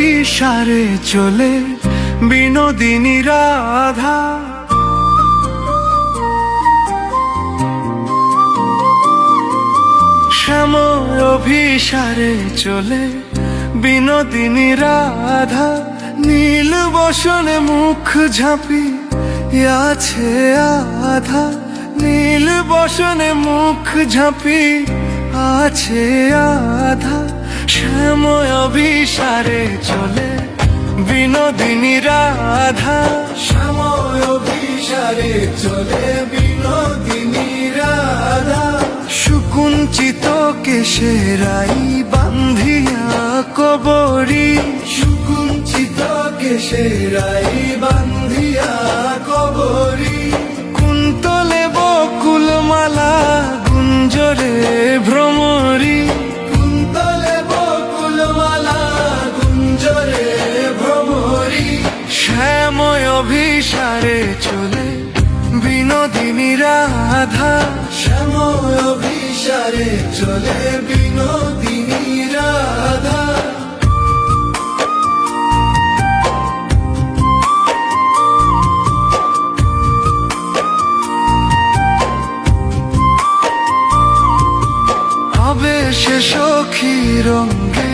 অভিসারে চলে বিনোদিনী রাধা। শ্যাময় অভিসারে চলে বিনোদিনী রাধা। নীল বসনে মুখ ঝাঁপি আছে আধা। নীল বসনে মুখ ঝাঁপি আছে আধা। শ্যাময় অভিসারে চলে। বিনোদিনী রাধা। শ্যাময় অভিসারে চলে বিনোদিনী রাধা। সুকুঞ্চিত কেশেরাই বান্ধিয়া কবরী। সুকুঞ্চিত কেশেরাই বান্ধিয়া কবরী। কুন্তলে বকুলমালা অভিসারে চলে বিনোদিনী রাধা। শ্যাময় অভিসারে চলে বিনোদিনী রাধা। আবেশে সখী রঙ্গে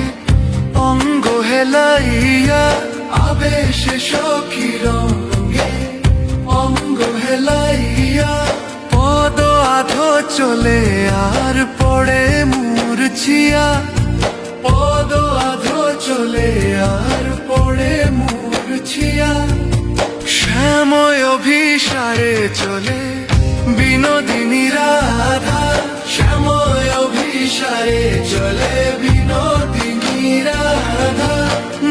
অঙ্গ হেলাইয়া। আবেশে সখী রঙ্গে হেলাইয়া পদ আধো চলে আর পড়ে মূর্ছিয়া। পদ আধো চলে আর পড়ে মূর্ছিয়া। শ্যাময় অভিসারে চলে বিনোদিনী রাধা। শ্যাময় অভিসারে চলে বিনোদিনী রাধা।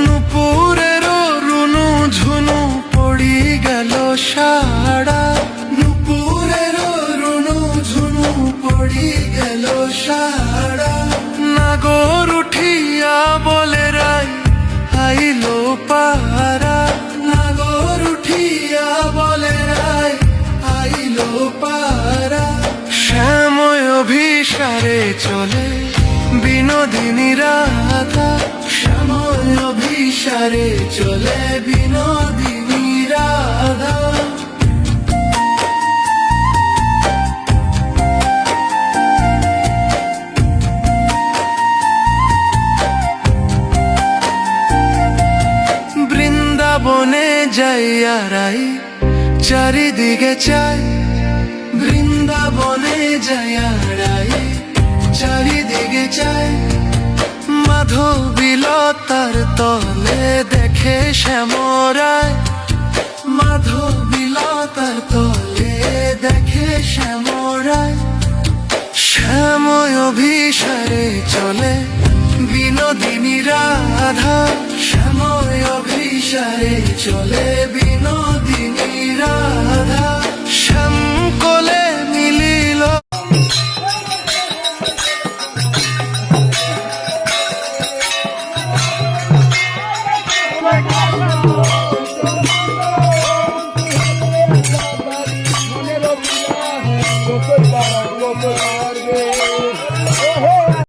নুপুরের রুনু ঝুনু পড়ি গেল সাড়া অভিসারে চলে বিনোদিনী রাধা শ্যাময় অভিসারে চলে বিনোদিনী রাধা। বৃন্দাবনে যাইয়া রাই চারিদিকে চাই বৃন্দাবনে যাইয়া রাই চারিদিকে চাই মাধবীলতার তলে দেখে শ্যামরায়। মাধবীলতার তলে দেখে শ্যামরায়। শ্যাময় অভিসারে চলে বিনোদিনী রাধা। শ্যাময় অভিসারে চলে বিনোদিনী রাধা।